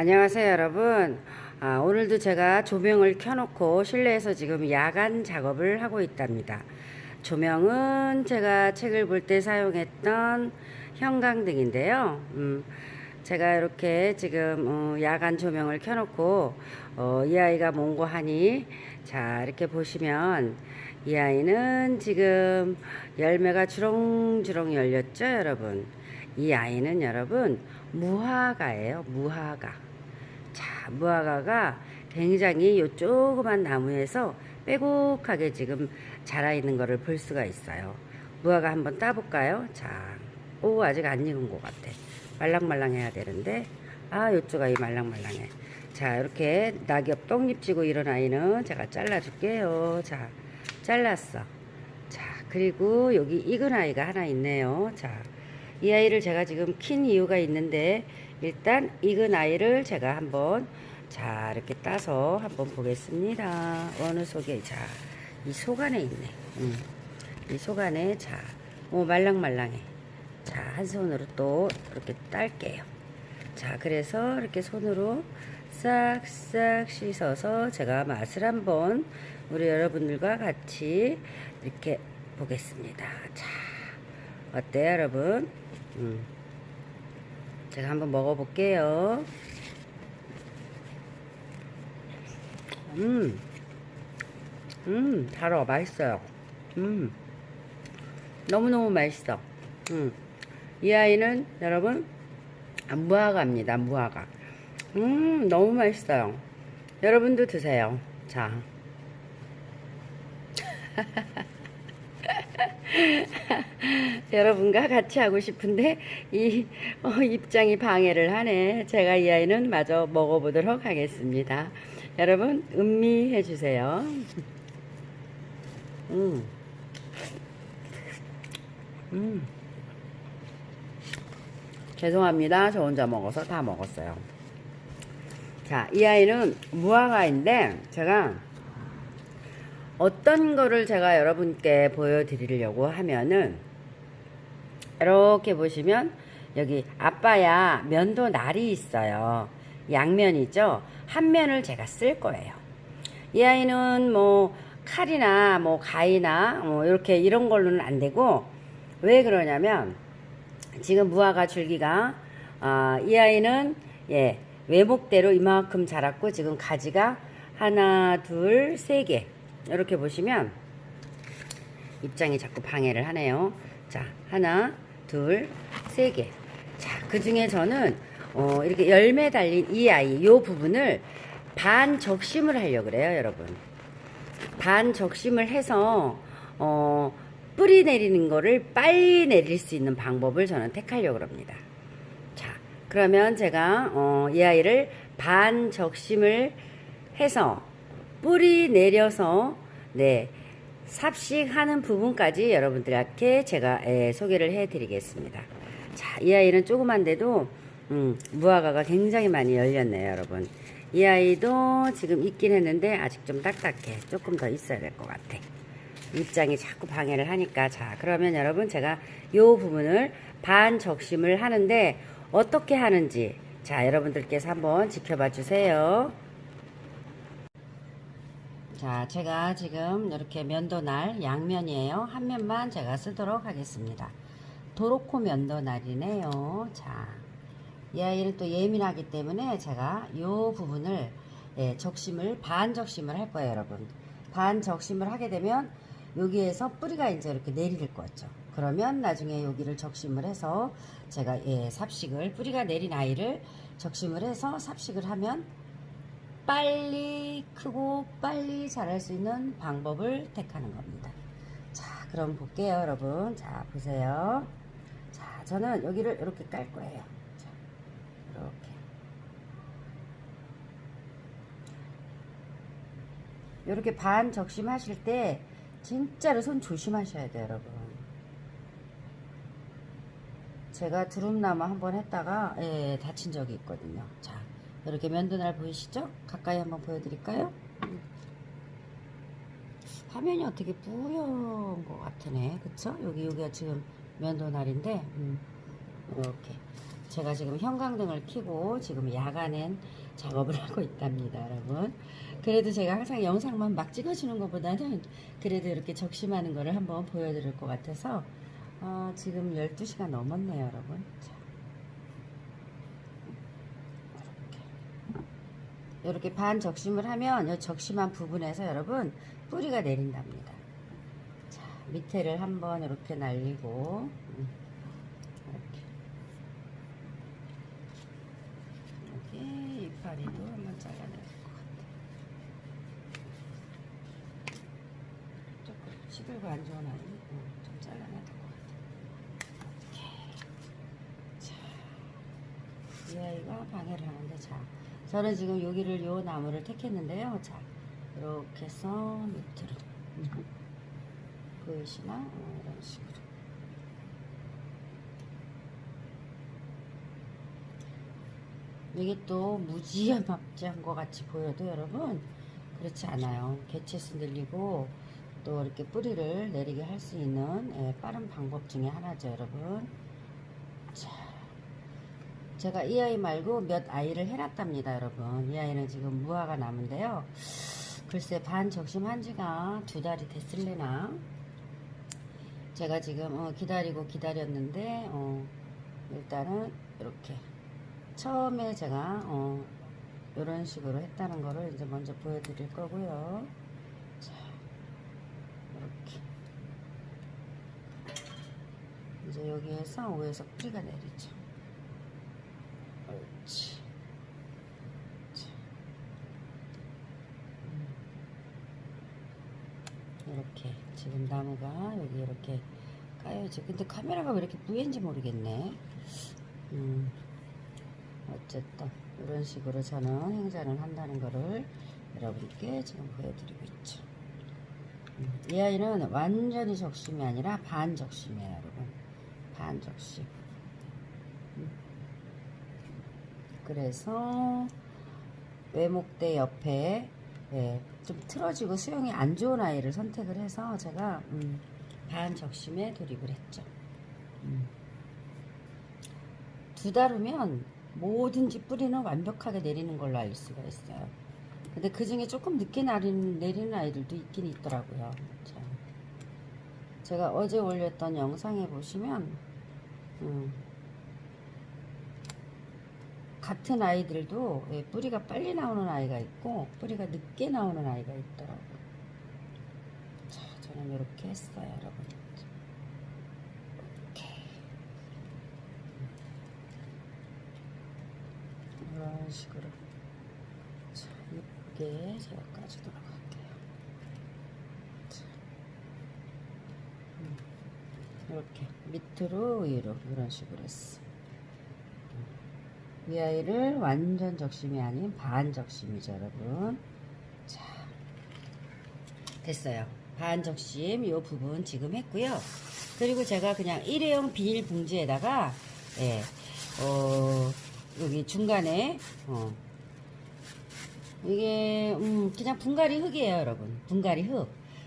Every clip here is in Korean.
안녕하세요 여러분. 아, 오늘도 제가 조명을 켜놓고 실내에서 지금 야간 작업을 하고 있답니다. 조명은 제가 책을 볼 때 사용했던 형광등인데요. 음, 제가 이렇게 지금 어, 야간 조명을 켜놓고 어, 이 아이가 몽고하니? 자 이렇게 보시면 이 아이는 지금 열매가 주렁주렁 열렸죠 여러분? 이 아이는 여러분 무화과예요 무화과. 자 무화과가 굉장히 요 조그만 나무에서 빼곡하게 지금 자라 있는 거를 볼 수가 있어요. 무화과 한번 따볼까요? 자 오 아직 안 익은 것 같아. 말랑말랑 해야 되는데. 아 요쪽 아 이 말랑말랑해. 자 이렇게 낙엽 떡잎 지고 이런 아이는 제가 잘라 줄게요. 자 잘랐어. 자 그리고 여기 익은 아이가 하나 있네요. 자 이 아이를 제가 지금 킨 이유가 있는데 일단 익은 아이를 제가 한번 자 이렇게 따서 한번 보겠습니다 어느 속에 자이 속 안에 있네 음. 이속 안에 자오 말랑말랑해 자, 한 손으로 또 이렇게 딸게요. 자, 그래서 이렇게 손으로 싹싹 씻어서 제가 맛을 한번 우리 여러분들과 같이 이렇게 보겠습니다. 자, 어때요, 여러분? 음. 제가 한번 먹어볼게요. 음, 음, 달어, 맛있어요. 음, 너무너무 맛있어. 음. 이 아이는 여러분 아, 무화과입니다. 무화과. 음 너무 맛있어요. 여러분도 드세요. 자. 여러분과 같이 하고 싶은데 이 어, 입장이 방해를 하네. 제가 이 아이는 마저 먹어보도록 하겠습니다. 여러분 음미해 주세요. 음. 음. 죄송합니다. 저 혼자 먹어서 다 먹었어요. 자, 이 아이는 무화과인데 제가 어떤 거를 제가 여러분께 보여드리려고 하면은 이렇게 보시면 여기 아빠야 면도 날이 있어요. 양면이죠. 한 면을 제가 쓸 거예요. 이 아이는 뭐 칼이나 뭐 가위나 뭐 이렇게 이런 걸로는 안 되고 왜 그러냐면 지금 무화과 줄기가 아, 이 아이는 예 외목대로 이만큼 자랐고 지금 가지가 하나 둘 세 개 이렇게 보시면 입장이 자꾸 방해를 하네요. 자 하나 둘 세 개. 자 그 중에 저는 어, 이렇게 열매 달린 이 아이 요 부분을 반 적심을 하려 고 그래요, 여러분. 반 적심을 해서 어, 뿌리 내리는 거를 빨리 내릴 수 있는 방법을 저는 택하려고 합니다. 자, 그러면 제가 어, 이 아이를 반 적심을 해서 뿌리 내려서 네 삽식하는 부분까지 여러분들께 제가 예, 소개를 해드리겠습니다. 자, 이 아이는 조그만데도 음, 무화과가 굉장히 많이 열렸네요, 여러분. 이 아이도 지금 있긴 했는데 아직 좀 딱딱해. 조금 더 있어야 될 것 같아. 입장이 자꾸 방해를 하니까 자 그러면 여러분 제가 요 부분을 반 적심을 하는데 어떻게 하는지 자 여러분들께서 한번 지켜봐 주세요 자 제가 지금 이렇게 면도날 양면이에요. 한 면만 제가 쓰도록 하겠습니다. 도로코 면도날이네요. 자 이 아이는 또 예민하기 때문에 제가 요 부분을 예, 적심을 반 적심을 할 거예요 여러분. 반 적심을 하게 되면 여기에서 뿌리가 이제 이렇게 내릴 거죠. 그러면 나중에 여기를 적심을 해서 제가 예, 삽식을 뿌리가 내린 아이를 적심을 해서 삽식을 하면 빨리 크고 빨리 자랄 수 있는 방법을 택하는 겁니다. 자, 그럼 볼게요, 여러분. 자, 보세요. 자, 저는 여기를 이렇게 깔 거예요. 자, 이렇게. 이렇게 반 적심하실 때 진짜로 손 조심하셔야 돼요, 여러분. 제가 두릅나무 한번 했다가 예, 다친 적이 있거든요. 자, 이렇게 면도날 보이시죠? 가까이 한번 보여드릴까요? 화면이 어떻게 뿌연 것 같으네, 그쵸? 여기 여기가 지금 면도날인데 음, 이렇게 제가 지금 형광등을 켜고 지금 야간엔 작업을 하고 있답니다, 여러분. 그래도 제가 항상 영상만 막 찍어주는 것보다는 그래도 이렇게 적심하는 거를 한번 보여드릴 것 같아서 어, 지금 12시가 넘었네요, 여러분. 자. 이렇게. 반 적심을 하면 이 적심한 부분에서 여러분 뿌리가 내린답니다. 자, 밑에를 한번 이렇게 날리고 음, 이렇게 여기 이파리도 한번 잘라낼 것 같아요. 조금 시들고 안 좋은 아이 어, 좀 잘라내야 될 것 같아요. 이렇게. 자, 이 아이가 방해를 하는데 자, 저는 지금 여기를 요 나무를 택했는데요. 자, 이렇게 해서 밑으로 음. 보이시나? 어, 이런 식으로. 이게 또 무지막지한 것 같이 보여도 여러분 그렇지 않아요. 개체수 늘리고 또 이렇게 뿌리를 내리게 할 수 있는 예, 빠른 방법 중에 하나죠, 여러분. 자, 제가 이 아이 말고 몇 아이를 해놨답니다, 여러분. 이 아이는 지금 무화가 나무인데요. 글쎄 반 적심한 지가 두 달이 됐을래나. 제가 지금 어, 기다리고 기다렸는데 어, 일단은 이렇게 처음에 제가 어, 이런 식으로 했다는 거를 이제 먼저 보여드릴 거고요. 자, 이렇게 이제 여기에서 위에서 뿌리가 내리죠. 옳지. 자. 음. 이렇게 지금 나무가 여기 이렇게 까여져. 근데 카메라가 왜 이렇게 부인지 모르겠네. 음. 어쨌든 이런 식으로 저는 행사를 한다는 거를 여러분께 지금 보여드리고 있죠. 음, 이 아이는 완전히 적심이 아니라 반 적심이에요, 여러분. 반 적심. 음. 그래서 외목대 옆에 예, 좀 틀어지고 수영이 안 좋은 아이를 선택을 해서 제가 음, 반 적심에 돌입을 했죠. 음. 두달 후면 뭐든지 뿌리는 완벽하게 내리는 걸로 알 수가 있어요. 근데 그 중에 조금 늦게 내리는, 내리는 아이들도 있긴 있더라고요. 자, 제가 어제 올렸던 영상에 보시면, 음, 같은 아이들도 예, 뿌리가 빨리 나오는 아이가 있고, 뿌리가 늦게 나오는 아이가 있더라고요. 자, 저는 이렇게 했어요, 여러분. 이렇게. 이런 식으로 자, 예쁘게 제가 까주도록 할게요. 자, 음, 이렇게 밑으로 위로 이런 식으로 했어. 이 아이를 완전 적심이 아닌 반 적심이죠, 여러분. 자, 됐어요. 반 적심 이 부분 지금 했고요. 그리고 제가 그냥 일회용 비닐 봉지에다가 예, 어, 여기 중간에 어, 이게 음, 그냥 분갈이 흙이에요, 여러분. 분갈이 흙.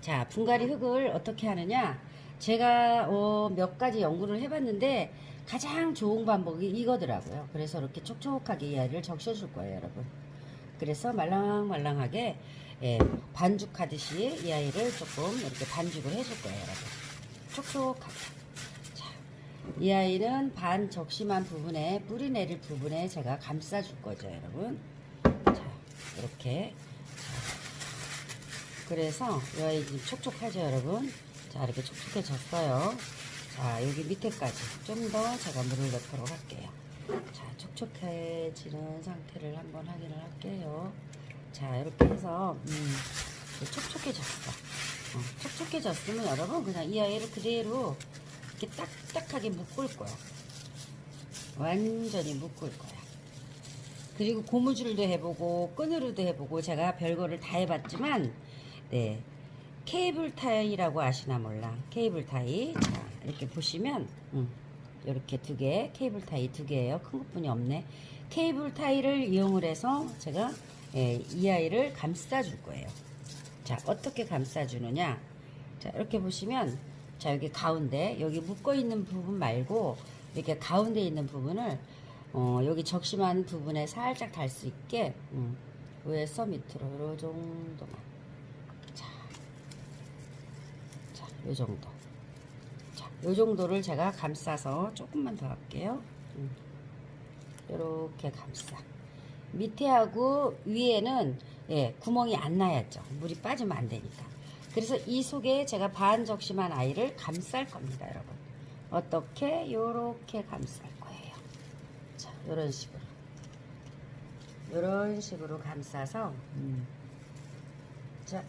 자, 분갈이 흙을 어떻게 하느냐? 제가 어, 몇 가지 연구를 해봤는데 가장 좋은 방법이 이거더라고요. 그래서 이렇게 촉촉하게 이 아이를 적셔줄 거예요, 여러분. 그래서 말랑말랑하게 예, 반죽하듯이 이 아이를 조금 이렇게 반죽을 해줄 거예요, 여러분. 촉촉하게. 자, 이 아이는 반 적심한 부분에 뿌리 내릴 부분에 제가 감싸줄 거죠, 여러분. 자, 이렇게. 자, 그래서 이 아이 지금 촉촉하죠, 여러분. 자, 이렇게 촉촉해졌어요. 자, 여기 밑에까지 좀 더 제가 물을 넣도록 할게요. 자, 촉촉해지는 상태를 한번 확인을 할게요. 자, 이렇게 해서, 음, 촉촉해졌어. 어, 촉촉해졌으면 여러분, 그냥 이 아이를 그대로 이렇게 딱딱하게 묶을 거야. 완전히 묶을 거야. 그리고 고무줄도 해보고, 끈으로도 해보고, 제가 별거를 다 해봤지만, 네. 케이블 타이라고 아시나 몰라. 케이블 타이. 자, 이렇게 보시면, 음, 이렇게 두 개, 케이블 타이 두 개예요. 큰 것뿐이 없네. 케이블 타이를 이용을 해서 제가 예, 이 아이를 감싸 줄 거예요. 자, 어떻게 감싸 주느냐? 자, 이렇게 보시면, 자, 여기 가운데, 여기 묶어 있는 부분 말고, 이렇게 가운데 있는 부분을 어, 여기 적심한 부분에 살짝 달 수 있게 음, 위에서 밑으로 요 정도만 자, 자, 요 정도 자, 요 정도를 제가 감싸서 조금만 더 할게요. 음, 요렇게 감싸. 밑에하고 위에는 예, 구멍이 안 나야죠. 물이 빠지면 안 되니까. 그래서 이 속에 제가 반 적심한 아이를 감쌀 겁니다 여러분. 어떻게? 요렇게 감쌀 거예요. 자 요런 식으로. 요런 식으로 감싸서 음. 자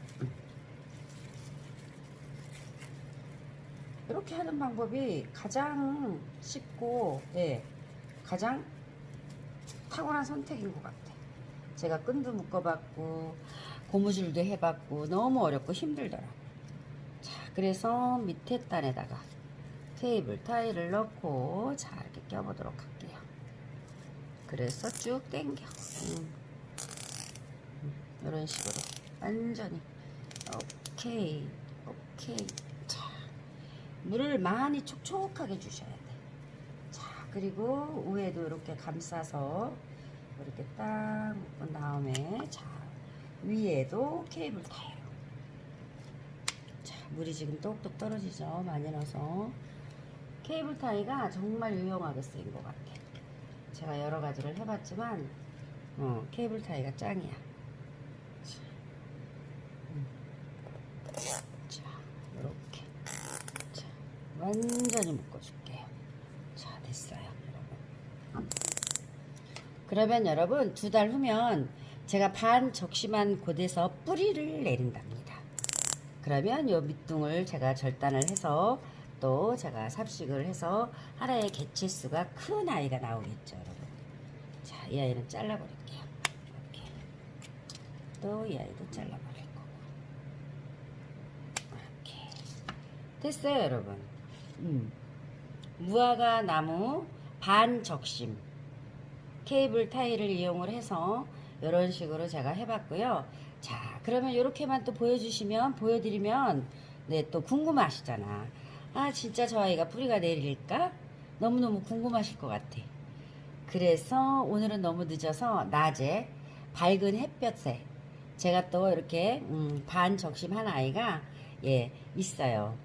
이렇게 하는 방법이 가장 쉽고 예, 가장 탁월한 선택인 것 같아. 제가 끈도 묶어봤고 고무줄도 해봤고 너무 어렵고 힘들더라. 자, 그래서 밑에 단에다가 테이블 타일을 넣고 자 이렇게 껴보도록 할게요. 그래서 쭉 당겨. 음. 음, 이런 식으로 완전히 오케이 오케이. 자, 물을 많이 촉촉하게 주셔야 돼. 자, 그리고 위에도 이렇게 감싸서 이렇게 딱 묶은 다음에 자, 위에도 케이블 타요. 자, 물이 지금 똑똑 떨어지죠. 많이 넣어서. 케이블 타이가 정말 유용하게 쓰인 것 같아. 제가 여러 가지를 해봤지만, 어, 케이블 타이가 짱이야. 자, 음. 자, 이렇게. 자, 완전히 묶어줄게요. 자, 됐어요, 여러분. 그러면 여러분 두 달 후면 제가 반 적심한 곳에서 뿌리를 내린답니다. 그러면 요 밑둥을 제가 절단을 해서 또 제가 삽식을 해서 하나의 개체 수가 큰 아이가 나오겠죠, 여러분. 자, 이 아이는 잘라버릴게요. 이렇게. 또 이 아이도 잘라버릴 거고. 이렇게. 됐어요, 여러분. 음. 무화과 나무 반 적심. 케이블 타일을 이용을 해서 이런 식으로 제가 해봤고요. 자, 그러면 이렇게만 또 보여주시면, 보여드리면, 네, 또 궁금하시잖아. 아, 진짜 저 아이가 뿌리가 내릴까? 너무너무 궁금하실 것 같아. 그래서 오늘은 너무 늦어서 낮에 밝은 햇볕에 제가 또 이렇게 음, 반 적심한 아이가 예 있어요.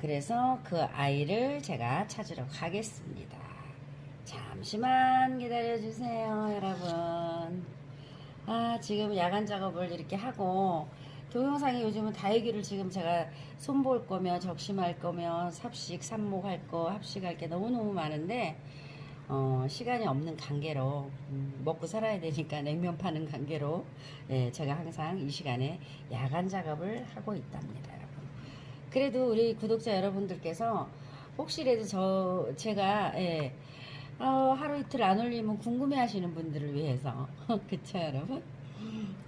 그래서 그 아이를 제가 찾으러 가겠습니다. 잠시만 기다려주세요, 여러분. 아, 지금 야간 작업을 이렇게 하고, 동영상에 요즘은 다육이를 지금 제가 손볼 거며, 적심할 거며, 삽식, 삽목할 거, 합식할 게 너무너무 많은데, 어, 시간이 없는 관계로, 음, 먹고 살아야 되니까 냉면 파는 관계로, 예, 제가 항상 이 시간에 야간 작업을 하고 있답니다. 그래도 우리 구독자 여러분들께서 혹시라도 저, 제가, 예, 어, 하루 이틀 안 올리면 궁금해 하시는 분들을 위해서. 그쵸, 여러분?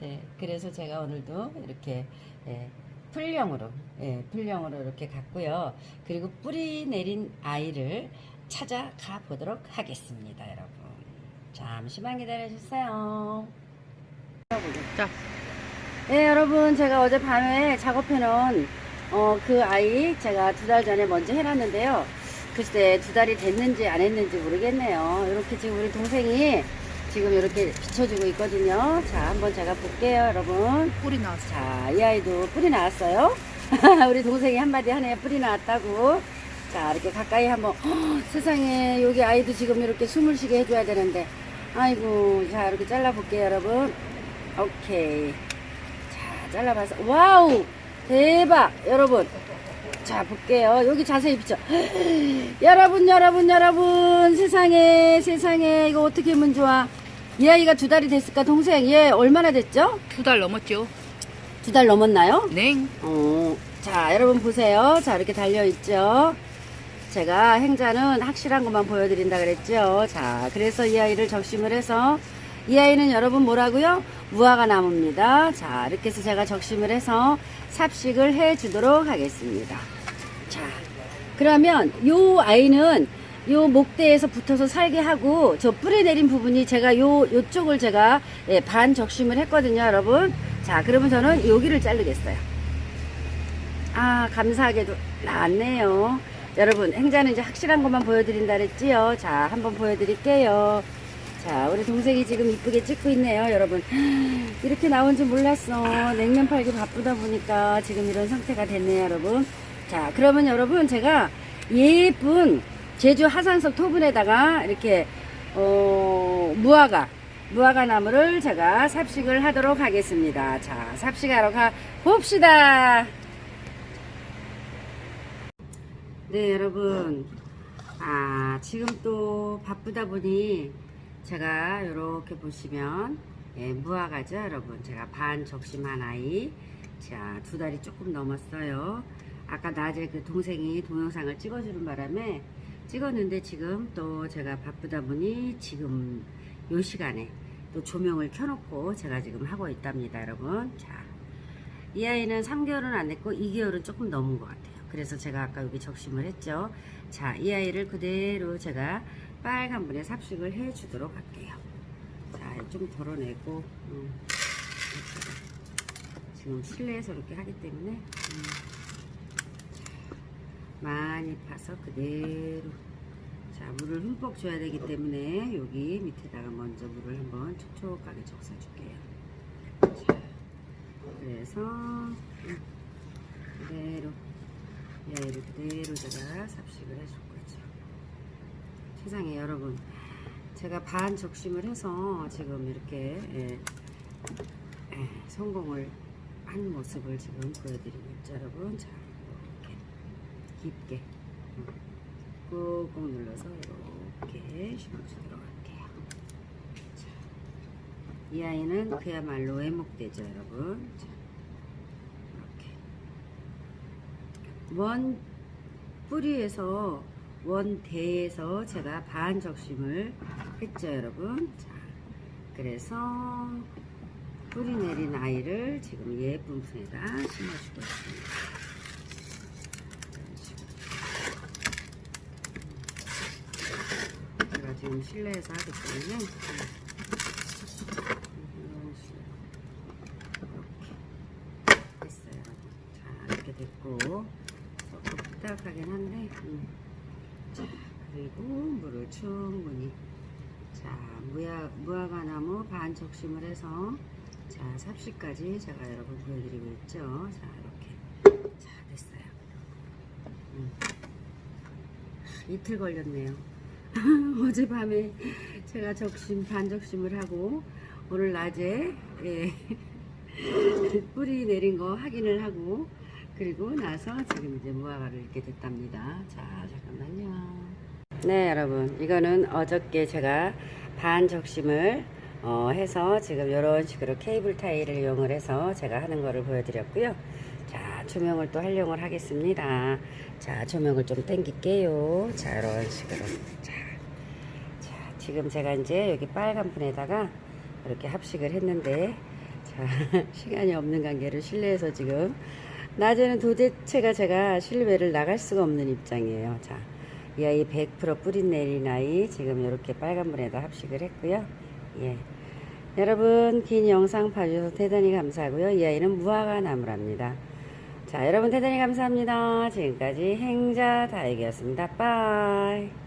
네. 그래서 제가 오늘도 이렇게, 예, 풀령으로, 예, 풀령으로 이렇게 갔고요. 그리고 뿌리 내린 아이를 찾아가 보도록 하겠습니다, 여러분. 잠시만 기다려 주세요. 자, 네, 여러분, 제가 어제 밤에 작업해 놓은, 어, 그 아이 제가 두 달 전에 먼저 해놨는데요. 글쎄, 두 달이 됐는지 안 했는지 모르겠네요. 이렇게 지금 우리 동생이 지금 이렇게 비춰주고 있거든요. 자, 한번 제가 볼게요, 여러분. 뿌리 나왔어. 자, 이 아이도 뿌리 나왔어요. 우리 동생이 한마디 하네요. 뿌리 나왔다고. 자, 이렇게 가까이 한번, 헉, 세상에, 여기 아이도 지금 이렇게 숨을 쉬게 해줘야 되는데. 아이고, 자, 이렇게 잘라볼게요, 여러분. 오케이. 자, 잘라봐서. 와우! 대박! 여러분. 자, 볼게요. 여기 자세히 비춰. 여러분, 여러분, 여러분. 세상에, 세상에. 이거 어떻게 하면 좋아? 이 아이가 두 달이 됐을까, 동생? 얘 얼마나 됐죠? 두 달 넘었죠? 두 달 넘었나요? 네. 어, 자, 여러분 보세요. 자, 이렇게 달려있죠. 제가 행자는 확실한 것만 보여드린다 그랬죠. 자, 그래서 이 아이를 적심을 해서 이 아이는 여러분 뭐라고요? 무화과 나무입니다. 자, 이렇게 해서 제가 적심을 해서 삽식을 해 주도록 하겠습니다. 자, 그러면 요 아이는 요 목대에서 붙어서 살게 하고 저 뿌리 내린 부분이 제가 요 요쪽을 제가 예, 반 적심을 했거든요, 여러분. 자, 그러면 저는 여기를 자르겠어요. 아, 감사하게도 나왔네요. 여러분 행자는 이제 확실한 것만 보여드린다 그랬지요. 자 한번 보여드릴게요. 자 우리 동생이 지금 이쁘게 찍고 있네요 여러분. 이렇게 나온 줄 몰랐어. 냉면 팔기 바쁘다 보니까 지금 이런 상태가 됐네요 여러분. 자 그러면 여러분 제가 예쁜 제주 하산석 토분에다가 이렇게 어 무화과 무화과 나무를 제가 삽식을 하도록 하겠습니다. 자 삽식하러 가 봅시다. 네 여러분. 아 지금 또 바쁘다 보니 제가 이렇게 보시면 예, 무화과죠 여러분? 제가 반 적심한 아이. 자 두 달이 조금 넘었어요. 아까 낮에 그 동생이 동영상을 찍어주는 바람에 찍었는데 지금 또 제가 바쁘다 보니 지금 요 시간에 또 조명을 켜놓고 제가 지금 하고 있답니다 여러분. 자 이 아이는 3개월은 안 됐고 2개월은 조금 넘은 것 같아요. 그래서 제가 아까 여기 적심을 했죠. 자 이 아이를 그대로 제가 빨간 분에 삽식을 해 주도록 할게요. 자 좀 덜어내고 음, 지금 실내에서 이렇게 하기 때문에 음, 많이 파서 그대로. 자 물을 흠뻑 줘야 되기 때문에 여기 밑에다가 먼저 물을 한번 촉촉하게 적셔 줄게요. 자, 그래서 음, 그대로. 이 아이를 그대로 제가 삽식을 해줄 거죠 세상에 여러분. 제가 반 적심을 해서 지금 이렇게 예, 예, 성공을 한 모습을 지금 보여드리고 있죠 여러분. 자 이렇게 깊게. 음, 꾹꾹 눌러서 이렇게 심어주도록 할게요. 자, 이 아이는 그야말로 외목대죠 여러분. 자, 이렇게. 원 뿌리에서 원대에서 제가 반 적심을 했죠 여러분 자 그래서 뿌리 내린 아이를 지금 예쁜 분에다 심어주고 있습니다. 제가 지금 실내에서 하기 때문에 이런 식으로 이렇게 됐어요 여러분 자 이렇게 됐고 조금 삐딱하긴 한데 음. 자 그리고 물을 충분히 자 무화, 무화과 나무 반 적심을 해서 자 삽시까지 제가 여러분 보여드리고 있죠 자 이렇게 자 됐어요 음. 이틀 걸렸네요 어젯밤에 제가 적심 반 적심을 하고 오늘 낮에 예, 뿌리 내린 거 확인을 하고 그리고 나서 지금 이제 무화과를 이렇게 됐답니다. 자, 잠깐만요. 네, 여러분. 이거는 어저께 제가 반 적심을 어, 해서 지금 이런 식으로 케이블 타일을 이용을 해서 제가 하는 거를 보여드렸고요. 자, 조명을 또 활용을 하겠습니다. 자, 조명을 좀 당길게요. 자, 이런 식으로. 자, 자, 지금 제가 이제 여기 빨간 분에다가 이렇게 합식을 했는데, 자, 시간이 없는 관계로 실내에서 지금 낮에는 도대체가 제가 실외를 나갈 수가 없는 입장이에요. 자, 이 아이 100% 뿌리 내린 아이 지금 이렇게 빨간 물에다 합식을 했고요. 예. 여러분 긴 영상 봐주셔서 대단히 감사하고요. 이 아이는 무화과 나무랍니다. 자, 여러분 대단히 감사합니다. 지금까지 행자 다육이었습니다. 빠이.